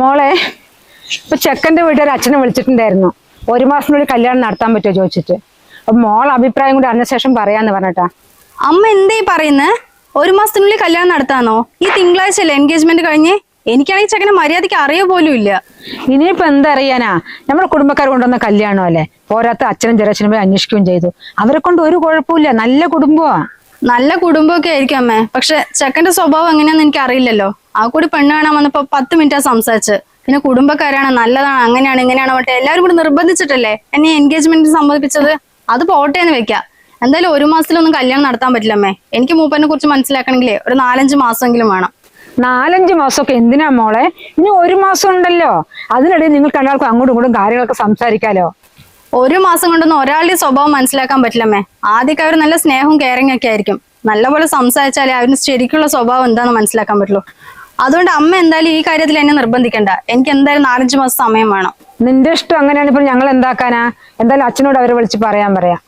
മോളെ ഇപ്പൊ ചെക്കന്റെ വീട്ടുകാർ അച്ഛനെ വിളിച്ചിട്ടുണ്ടായിരുന്നു. ഒരു മാസത്തിനുള്ളിൽ കല്യാണം നടത്താൻ പറ്റുമോ ചോദിച്ചിട്ട്. അപ്പൊ മോൾ അഭിപ്രായം കൂടി അറിഞ്ഞ ശേഷം പറയാന്ന് പറഞ്ഞട്ടാ. അമ്മ എന്തേ പറയുന്നേ? ഒരു മാസത്തിനുള്ളിൽ കല്യാണം നടത്താനോ ഈ തിങ്കളാഴ്ച അല്ലേ എൻഗേജ്മെന്റ് കഴിഞ്ഞ്? എനിക്കാണെങ്കിൽ ചെക്കനെ മര്യാദയ്ക്ക് അറിയോ പോലും ഇല്ല. ഇനിയിപ്പോ എന്തറിയാനാ? നമ്മുടെ കുടുംബക്കാർ കൊണ്ടുവന്ന കല്യാണം അല്ലേ പോരാത്ത അച്ഛനും ചെറിയച്ഛനും പോയി അന്വേഷിക്കുകയും ചെയ്തു. അവരെ കൊണ്ട് ഒരു കുഴപ്പമില്ല നല്ല കുടുംബമാ. നല്ല കുടുംബമൊക്കെ ആയിരിക്കും അമ്മേ. പക്ഷെ ചെക്കന്റെ സ്വഭാവം എങ്ങനെയാന്ന് എനിക്ക് അറിയില്ലല്ലോ ആ കൂടി പെണ്ണ് കാണാൻ വന്നപ്പോ പത്ത് മിനിറ്റാ സംസാരിച്ച് പിന്നെ കുടുംബക്കാരാണ് നല്ലതാണ് അങ്ങനെയാണ് ഇങ്ങനെയാണ് മറ്റേ എല്ലാവരും കൂടി നിർബന്ധിച്ചിട്ടല്ലേ എന്നെ എൻഗേജ്മെന്റ് സമ്മതിപ്പിച്ചത്? അത് പോട്ടെ എന്ന് വെക്കാം. എന്തായാലും ഒരു മാസത്തിലൊന്നും കല്യാണം നടത്താൻ പറ്റില്ല അമ്മേ. എനിക്ക് മൂപ്പനെ കുറിച്ച് മനസ്സിലാക്കണമെങ്കിലേ ഒരു നാലഞ്ച് മാസമെങ്കിലും വേണം. നാലഞ്ച് മാസമൊക്കെ എന്തിനാ മോളെ? ഇനി ഒരു മാസം ഉണ്ടല്ലോ. അതിനിടയിൽ നിങ്ങൾക്ക് രണ്ടാൾക്കും അങ്ങോട്ടും ഇങ്ങോട്ടും കാര്യങ്ങളൊക്കെ സംസാരിക്കാലോ. ഒരു മാസം കൊണ്ടൊന്നും ഒരാളുടെ സ്വഭാവം മനസ്സിലാക്കാൻ പറ്റില്ലമ്മേ. ആദ്യമൊക്കെ അവർ നല്ല സ്നേഹവും കെയറിംഗ് ഒക്കെ ആയിരിക്കും. നല്ലപോലെ സംസാരിച്ചാലേ അവന് ശരിക്കുള്ള സ്വഭാവം എന്താണെന്ന് മനസ്സിലാക്കാൻ പറ്റുള്ളൂ. അതുകൊണ്ട് അമ്മ എന്തായാലും ഈ കാര്യത്തിൽ എന്നെ നിർബന്ധിക്കണ്ട. എനിക്ക് എന്തായാലും നാലഞ്ച് മാസം സമയം വേണം. നിന്റെ ഇഷ്ടം അങ്ങനെയാണ് ഇപ്പൊ ഞങ്ങൾ എന്താക്കാനാ? എന്തായാലും അച്ഛനോട് അവരെ വിളിച്ച് പറയാൻ പറയാം.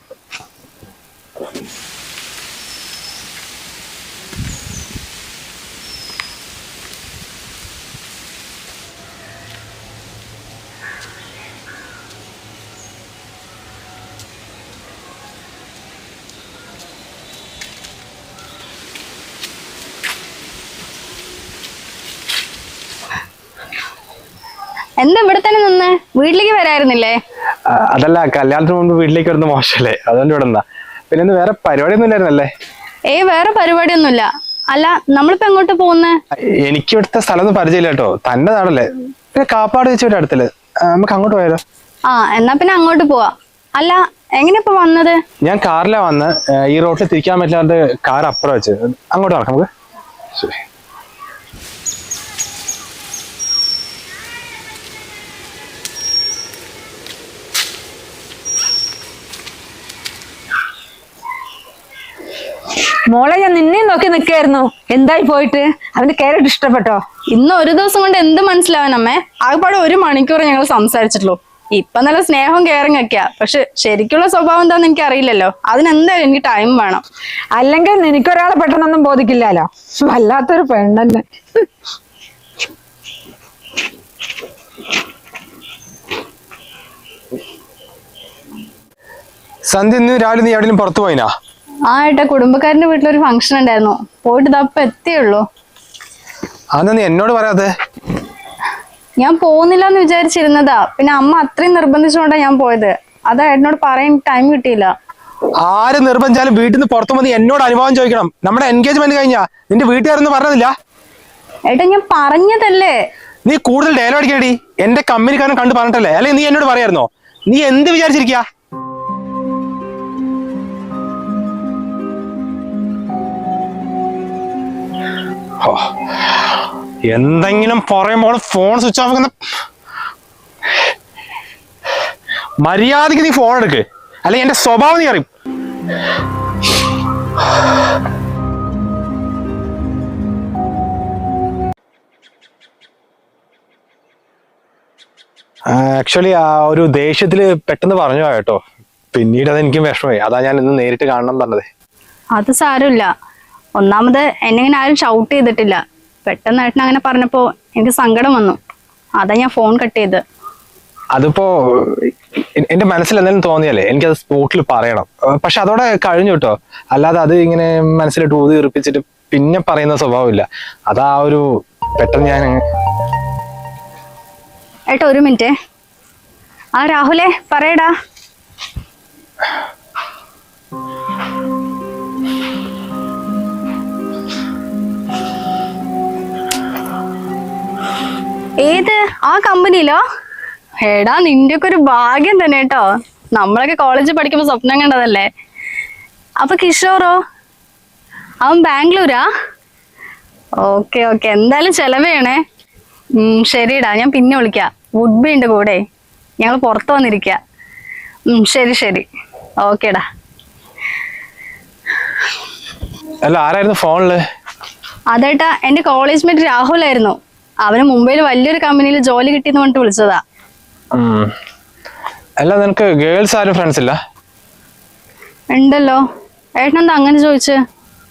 എന്താ ഇവിടെ തന്നെ നിന്ന്? വീട്ടിലേക്ക് വരായിരുന്നില്ലേ? അതല്ല കല്യാണത്തിന് മുമ്പ് വീട്ടിലേക്ക് വരുന്ന മോശമല്ലേ? അതുകൊണ്ട് ഇവിടെ നിന്നാ. പിന്നെ ഇന്ന് വേറെ പരിപാടിയൊന്നും ഇല്ലായിരുന്നല്ലേ? ഏയ് വേറെ പരിപാടിയൊന്നുമില്ല. അല്ല നമ്മളിപ്പോ എങ്ങോട്ട് പോകുന്നേ? എനിക്ക് ഇവിടുത്തെ സ്ഥലമൊന്നും പരിചയമില്ല കേട്ടോ. തന്റെ നാടല്ലേ പിന്നെ കാപ്പാട് വെച്ച് ഇവിടെ അടുത്തല്ലേ. നമുക്ക് അങ്ങോട്ട് പോയാലോ? ആ എന്നാ പിന്നെ അങ്ങോട്ട് പോവാ. അല്ല എങ്ങനെ ഇപ്പൊ വന്നത്? ഞാൻ കാറിലാ വന്ന് ഈ റോട്ടിൽ തിരിക്കാൻ പറ്റില്ലാണ്ട് കാർ അപ്പുറം വെച്ച്. അങ്ങോട്ട് നടക്കാം നമുക്ക്. ശരി. മോളെ ഞാൻ നിന്നെയും നോക്കി നിൽക്കായിരുന്നു എന്തായി പോയിട്ട്? അവന്റെ കേരട്ട് ഇഷ്ടപ്പെട്ടോ? ഇന്ന് ഒരു ദിവസം കൊണ്ട് എന്ത് മനസ്സിലാവാനമ്മേ? ആകെപ്പാടെ ഒരു മണിക്കൂർ ഞങ്ങൾ സംസാരിച്ചിട്ടുള്ളൂ. ഇപ്പൊ നല്ല സ്നേഹം കെയറിങ് ഒക്കെയാ. പക്ഷെ ശരിക്കുള്ള സ്വഭാവം എന്താന്ന് എനിക്ക് അറിയില്ലല്ലോ അതിനെന്തായാലും എനിക്ക് ടൈം വേണം. അല്ലെങ്കിൽ നിനക്കൊരാളെ പെട്ടെന്നൊന്നും ബോധിക്കില്ലല്ലോ. വല്ലാത്തൊരു പെണ്ണന്നെ. സന്ധ്യ ഇന്ന് രാവിലെ നീ എവിടെയും പുറത്തു പോയിനാ? ആ ഏട്ടാ കുടുംബക്കാരന്റെ വീട്ടിലൊരു ഫംഗ്ഷൻ ഉണ്ടായിരുന്നു. പോയിട്ട് ഇതപ്പൊ എത്തിയുള്ളൂ. അന്ന് നീ എന്നോട് പറയാതെ ഞാൻ പോകുന്നില്ല എന്ന് വിചാരിച്ചിരുന്നതാ. പിന്നെ അമ്മ അത്രയും നിർബന്ധിച്ചുകൊണ്ടാ ഞാൻ പോയത്. അതാ ഏട്ടനോട് പറയാൻ ടൈം കിട്ടിയില്ല. ആര് നിർബന്ധിച്ചാലും വീട്ടിൽ നിന്ന് പുറത്തു വന്ന് എന്നോട് അനുഭവം ചോദിക്കണം. നമ്മുടെ എൻഗേജ്മെന്റ് കഴിഞ്ഞാ. നിന്റെ വീട്ടുകാരൊന്നും പറഞ്ഞതില്ല? ഏട്ടാ ഞാൻ പറഞ്ഞതല്ലേ? നീ കൂടുതൽ ഡയലോഗ് അടിക്കടി. എന്റെ കമ്പനിക്കാരൻ കണ്ട് പറഞ്ഞിട്ടല്ലേ? അല്ലെങ്കിൽ നീ എന്നോട് പറയായിരുന്നോ? നീ എന്ത് വിചാരിച്ചിരിക്കാ എന്തെങ്കിലും പറയുമ്പോൾ ഫോൺ സ്വിച്ച് ഓഫ് ആക്കുന്ന മര്യാദയ്ക്ക് നീ ഫോൺ എടുക്ക്. അല്ലെങ്കിൽ എന്റെ സ്വഭാവം നീ അറിയും. ആക്ച്വലി ആ ഒരു ദേഷ്യത്തിൽ പെട്ടെന്ന് പറഞ്ഞു കേട്ടോ. പിന്നീട് അത് എനിക്കും വിഷമമായി. അതാ ഞാൻ ഇന്ന് നേരിട്ട് കാണണം പറഞ്ഞത്. അത് സാരമില്ല. ഒന്നാമത് എന്നെ ഇങ്ങനെ ആരും ഷൗട്ട് ചെയ്തിട്ടില്ല. പെട്ടെന്ന് ഏട്ടൻ അങ്ങനെ പറഞ്ഞപ്പോ എനിക്ക് സങ്കടം വന്നു. അതാ ഞാൻ ഫോൺ കട്ട് ചെയ്ത്. അതിപ്പോ എന്റെ മനസ്സിൽ എന്തെങ്കിലും തോന്നിയാലേ എനിക്കത് സ്പോട്ടിൽ പറയണം. പക്ഷെ അതോടെ കഴിഞ്ഞു കേട്ടോ. അല്ലാതെ അത് ഇങ്ങനെ മനസ്സിലിട്ട് ഊതി ഉറപ്പിച്ചിട്ട് പിന്നെ പറയുന്ന സ്വഭാവമില്ല. അതാ ഒരു പെട്ടെന്ന് ഞാൻ ഏട്ടാ ഒരു മിനിറ്റ്. ആ രാഹുലേ പറയടാ. ഏത്? ആ കമ്പനിയിലോ? എടാ നിന്റെ ഒക്കെ ഒരു ഭാഗ്യം തന്നെ കേട്ടോ. നമ്മളൊക്കെ കോളേജിൽ പഠിക്കുമ്പോ സ്വപ്നം കണ്ടതല്ലേ? അപ്പൊ കിഷോറോ? അവൻ ബാംഗ്ലൂരാ? Okay okay. എന്തായാലും ചെലവേണേ ഉം, ശരിടാ. ഞാൻ പിന്നെ വിളിക്കാം. വുഡ്ബി ഉണ്ട് കൂടെ. ഞങ്ങൾ പുറത്ത് വന്നിരിക്ക. ഉം, ശരി ശരി. ഓക്കേടാ. അല്ല ആരായിരുന്നു ഫോണിൽ അതേട്ടാ എന്റെ കോളേജ് മേറ്റ് രാഹുലായിരുന്നു. അവന് മുംബൈയിൽ വലിയൊരു കമ്പനിയിൽ ജോലി കിട്ടിയെന്ന് പറഞ്ഞിട്ട് വിളിച്ചതാ. അല്ല നിനക്ക് ഗേൾസ് ആരും ഫ്രണ്ട്സ് ഇല്ല? ഉണ്ടല്ലോ. ഏട്ടനെന്താ അങ്ങനെ ചോദിച്ച്?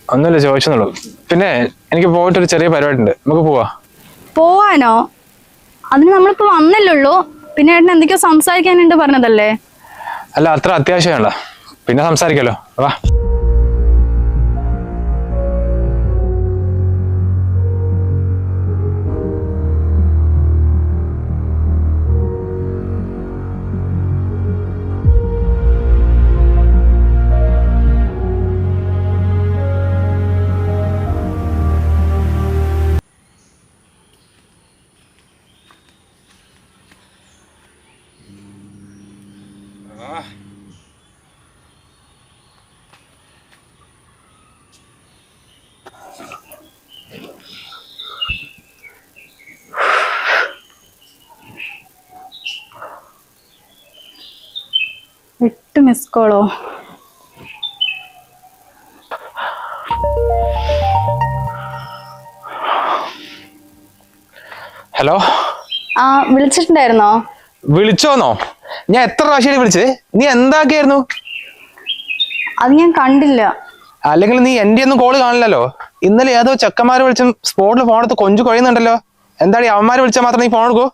ഒന്നുമില്ല ചോദിച്ചെന്നുള്ളൂ. പിന്നെ എനിക്ക് പോയിട്ട് ഒരു ചെറിയ പരിപാടി ഉണ്ട് നമുക്ക് പോവാ. പോവാനോ? അതിന് നമ്മളിപ്പോ വന്നല്ലുള്ളൂ പിന്നെ ഏട്ടൻ എന്തൊക്കെയോ സംസാരിക്കാനുണ്ട് പറഞ്ഞതല്ലേ? അല്ല അത്ര അത്യാവശ്യമല്ല പിന്നെ സംസാരിക്കാലോ. വാ. എട്ട് മിസ് കോളോ ഹലോ ആ വിളിച്ചിട്ടുണ്ടായിരുന്നോ? വിളിച്ചോന്നോ? ഞാൻ എത്ര പ്രാവശ്യം വിളിച്ചത്? നീ എന്താക്കിയായിരുന്നു? അത് ഞാൻ കണ്ടില്ല. അല്ലെങ്കിൽ നീ എന്റെ ഒന്നും കോൾ കാണില്ലല്ലോ? ഇന്നലെ ഏതോ ചെക്കന്മാര് വിളിച്ചും സ്പോട്ടിൽ ഫോണെടുത്ത് കൊഞ്ചു കുഴയുന്നുണ്ടല്ലോ. എന്താടി അവന്മാര് വിളിച്ചാൽ മാത്രം നീ ഫോൺ എടുക്കൂ?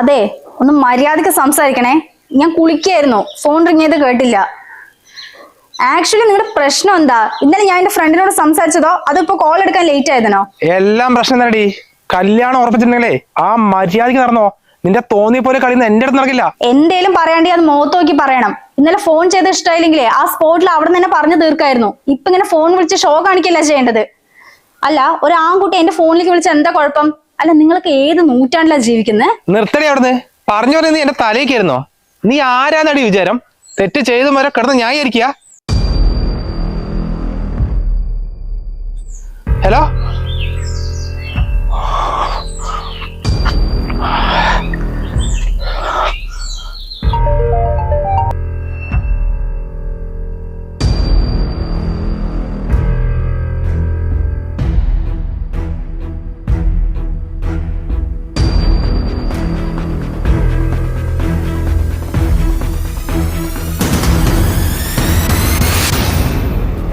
അതെ ഒന്ന് മര്യാദയ്ക്ക് സംസാരിക്കണേ. ഞാൻ കുളിക്കായിരുന്നു. ഫോൺ റിങ് ചെയ്ത് കേട്ടില്ല. ആക്ച്വലി നിങ്ങളുടെ പ്രശ്നം എന്താ? ഇന്നലെ ഞാൻ എന്റെ ഫ്രണ്ടിനോട് സംസാരിച്ചതോ? അതിപ്പോ കോൾ എടുക്കാൻ ലേറ്റ് ആയതിനോ? എല്ലാം പ്രശ്നം കല്യാണം ഉറപ്പിച്ചിട്ടുണ്ടെങ്കിലേ ആ മര്യാദയ്ക്ക് നടന്നോ? നിന്റെ തോന്നിയ പോലെ കളി എന്റെ അടുത്ത് നടക്കില്ല. എന്തേലും പറയാണ്ടി അത് മുഖത്ത് നോക്കി പറയണം. ഇന്നലെ ഫോൺ ചെയ്ത് ഇഷ്ടമായില്ലെങ്കിലേ ആ സ്പോട്ടിൽ അവിടെ തന്നെ പറഞ്ഞു തീർക്കായിരുന്നു. ഇപ്പൊ ഇങ്ങനെ ഫോൺ വിളിച്ച് ഷോ കാണിക്കല്ല ചെയ്യേണ്ടത്? അല്ല ഒരു ആൺകുട്ടി എന്റെ ഫോണിലേക്ക് വിളിച്ച എന്താ കുഴപ്പം? അല്ല നിങ്ങൾക്ക് ഏത് നൂറ്റാണ്ടിലാണ് ജീവിക്കുന്നത് നിർത്തടി അവിടുന്ന്. പറഞ്ഞു നീ എന്റെ തലയ്ക്കായിരുന്നോ നീ ആരാന്നടി വിചാരം? തെറ്റ് ചെയ്തു വരെ കിടന്ന് ന്യായീകരിക്കുക? ഹലോ?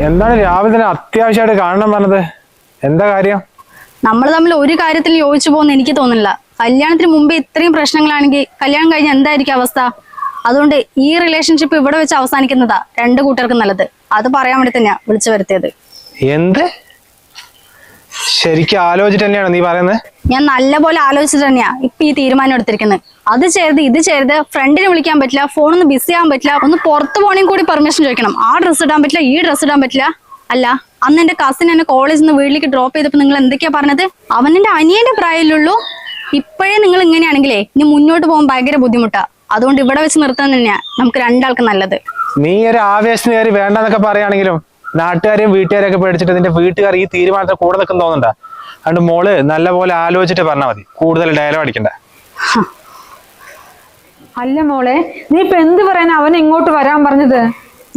എന്താണ് രാവിലെ തന്നെ അത്യാവശ്യമായിട്ട് കാണണം പറഞ്ഞത്? എന്താ കാര്യം? നമ്മൾ തമ്മിൽ ഒരു കാര്യത്തിൽ യോജിച്ചു പോകുന്ന എനിക്ക് തോന്നുന്നില്ല. കല്യാണത്തിന് മുമ്പ് ഇത്രയും പ്രശ്നങ്ങളാണെങ്കിൽ കല്യാണം കഴിഞ്ഞ എന്തായിരിക്കും അവസ്ഥ? അതുകൊണ്ട് ഈ റിലേഷൻഷിപ്പ് ഇവിടെ വെച്ച് അവസാനിക്കുന്നതാ രണ്ട് കൂട്ടർക്കും നല്ലത്. അത് പറയാൻ വേണ്ടി തന്നെയാ വിളിച്ചു വരുത്തിയത്. എന്ത്? ശരിക്കും ആലോചിച്ചിട്ട് തന്നെയാണ് നീ പറയുന്നത്? ഞാൻ നല്ലപോലെ ആലോചിച്ചിട്ട് തന്നെയാ ഇപ്പൊ ഈ തീരുമാനം എടുത്തിരിക്കുന്നത് അത് ചെയ്ത് ഇത് ചെയ്ത് ഫ്രണ്ടിനെ വിളിക്കാൻ പറ്റില്ല ഫോണൊന്ന് ബിസി ആവാൻ പറ്റില്ല ഒന്ന് പുറത്ത് പോകണമെങ്കിൽ കൂടി പെർമിഷൻ ചോദിക്കണം. ആ ഡ്രസ്സ് ഇടാൻ പറ്റില്ല ഈ ഡ്രസ്സ് ഇടാൻ പറ്റില്ല. അല്ല അന്ന് എന്റെ കസിൻ എന്നെ കോളേജിൽ നിന്ന് വീട്ടിലേക്ക് ഡ്രോപ്പ് ചെയ്തപ്പോ നിങ്ങൾ എന്തൊക്കെയാ പറഞ്ഞത്? അവനെന്റെ അനിയന്റെ പ്രായമല്ലുള്ളൂ ഇപ്പോഴേ നിങ്ങൾ ഇങ്ങനെയാണെങ്കിലേ ഇനി മുന്നോട്ട് പോകാൻ ഭയങ്കര ബുദ്ധിമുട്ടാ. അതുകൊണ്ട് ഇവിടെ വെച്ച് നിർത്താൻ തന്നെയാ നമുക്ക് രണ്ടാൾക്ക് നല്ലത്. നീ ഒരു ആവേശം കയറി വേണ്ടെന്നൊക്കെ പറയുകയാണെങ്കിലും നാട്ടുകാരെയും വീട്ടുകാരെയും ഒക്കെ പേടിച്ചിട്ട് നിന്റെ വീട്ടുകാർ ഈ തീരുമാനത്തിൽ കൂടെ നിൽക്കുന്ന തോന്നണ്ട അതുകൊണ്ട് മോൾ നല്ല പോലെ ആലോചിച്ചിട്ട് പറഞ്ഞാൽ മതി. കൂടുതൽ ഡയലോഗ് അടിക്കണ്ട. അല്ല മോളെ നീ ഇപ്പൊ എന്ത് പറയാൻ അവൻ ഇങ്ങോട്ട് വരാൻ പറഞ്ഞത്?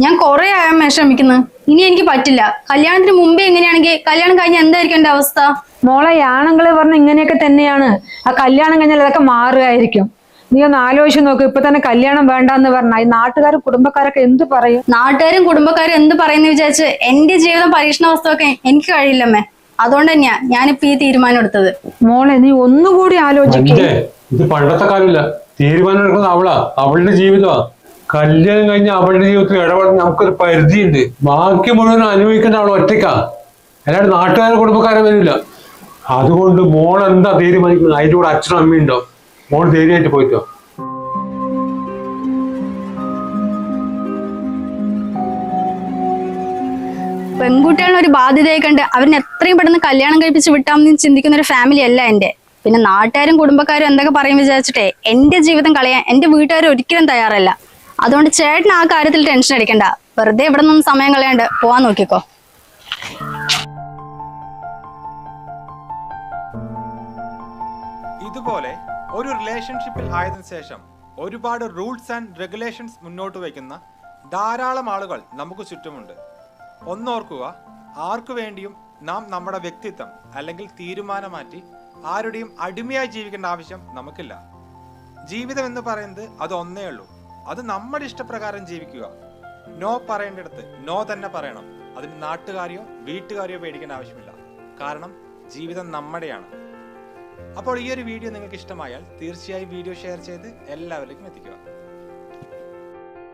ഞാൻ കുറെ ആയാൽ വിഷമിക്കുന്നു ഇനി എനിക്ക് പറ്റില്ല. കല്യാണത്തിന് മുമ്പേ എങ്ങനെയാണെങ്കിൽ കല്യാണം കഴിഞ്ഞ എന്തായിരിക്കും എന്റെ അവസ്ഥ? മോളെ ആണുങ്ങൾ പറഞ്ഞ ഇങ്ങനെയൊക്കെ തന്നെയാണ്. ആ കല്യാണം കഴിഞ്ഞാൽ അതൊക്കെ മാറുകയായിരിക്കും. നീ ഒന്ന് ആലോചിച്ച് നോക്ക്. ഇപ്പൊ തന്നെ കല്യാണം വേണ്ടെന്ന് പറഞ്ഞ ഈ നാട്ടുകാരും കുടുംബക്കാരൊക്കെ എന്ത് പറയും? നാട്ടുകാരും കുടുംബക്കാരും എന്ത് പറയുന്ന വിചാരിച്ച് എന്റെ ജീവിതം പരീക്ഷണവസ്തുവൊക്കെ എനിക്ക് കഴിയില്ലമ്മേ. അതുകൊണ്ട് തന്നെയാ ഞാനിപ്പോ ഈ തീരുമാനം എടുത്തത്. മോളെ നീ ഒന്നുകൂടി ആലോചിക്കും. അഞ്ചേ ഇത് പണ്ടത്തെ കാലമില്ല തീരുമാനം എടുക്കുന്നത് അവളാ. അവളുടെ ജീവിതമാ. കല്യാണം കഴിഞ്ഞ അവളുടെ ജീവിതത്തിൽ ഇടപെടാൻ നമുക്കൊരു പരിധിയുണ്ട്. ബാക്കി മുഴുവൻ അനുഭവിക്കേണ്ട അവൾ ഒറ്റയ്ക്കാ. അല്ലാണ്ട് നാട്ടുകാരും കുടുംബക്കാരെ വരില്ല. അതുകൊണ്ട് മോൾ എന്താ തീരുമാനിക്കുന്നത്? അതിന്റെ കൂടെ അച്ഛനും അമ്മയും ഉണ്ടോ മോൾ ധൈര്യമായിട്ട് പോയിട്ടോ പെൺകുട്ടികളെ ഒരു ബാധ്യതയെ കണ്ട് അവരിനെ എത്രയും പെട്ടെന്ന് കല്യാണം കഴിപ്പിച്ച് വിട്ടാമെന്ന് ചിന്തിക്കുന്ന ഒരു ഫാമിലി അല്ല എന്റെ പിന്നെ നാട്ടുകാരും കുടുംബക്കാരും എന്തൊക്കെ പറയും വിചാരിച്ചിട്ടേ എന്റെ ജീവിതം കളയാൻ എന്റെ വീട്ടുകാർ ഒരിക്കലും തയ്യാറല്ല. അതുകൊണ്ട് ചേട്ടൻ ആ കാര്യത്തിൽ ടെൻഷൻ അടിക്കണ്ട. വെറുതെ ഇവിടെ നിന്നും സമയം കളയാണ്ട് പോവാൻ നോക്കിക്കോ. ഇതുപോലെ ഒരു റിലേഷൻഷിപ്പിൽ ആയതിനു ശേഷം ഒരുപാട് റൂൾസ് ആൻഡ് റെഗുലേഷൻസ് മുന്നോട്ട് വയ്ക്കുന്ന ധാരാളം ആളുകൾ നമുക്ക് ചുറ്റുമുണ്ട്. ഒന്നോർക്കുക ആർക്കു വേണ്ടിയും നാം നമ്മുടെ വ്യക്തിത്വം അല്ലെങ്കിൽ തീരുമാനം മാറ്റി ആരുടെയും അടിമയായി ജീവിക്കേണ്ട ആവശ്യം നമുക്കില്ല. ജീവിതം എന്ന് പറയുന്നത് അത് ഒന്നേ ഉള്ളൂ. അത് നമ്മുടെ ഇഷ്ടപ്രകാരം ജീവിക്കുക. നോ പറയേണ്ടിടത്ത് നോ തന്നെ പറയണം. അതിന് നാട്ടുകാരെയോ വീട്ടുകാരെയോ പേടിക്കേണ്ട ആവശ്യമില്ല. കാരണം ജീവിതം നമ്മുടെയാണ്. അപ്പോൾ ഈ ഒരു വീഡിയോ നിങ്ങൾക്ക് ഇഷ്ടമായാൽ തീർച്ചയായും വീഡിയോ ഷെയർ ചെയ്ത് എല്ലാവരിലേക്കും എത്തിക്കുക.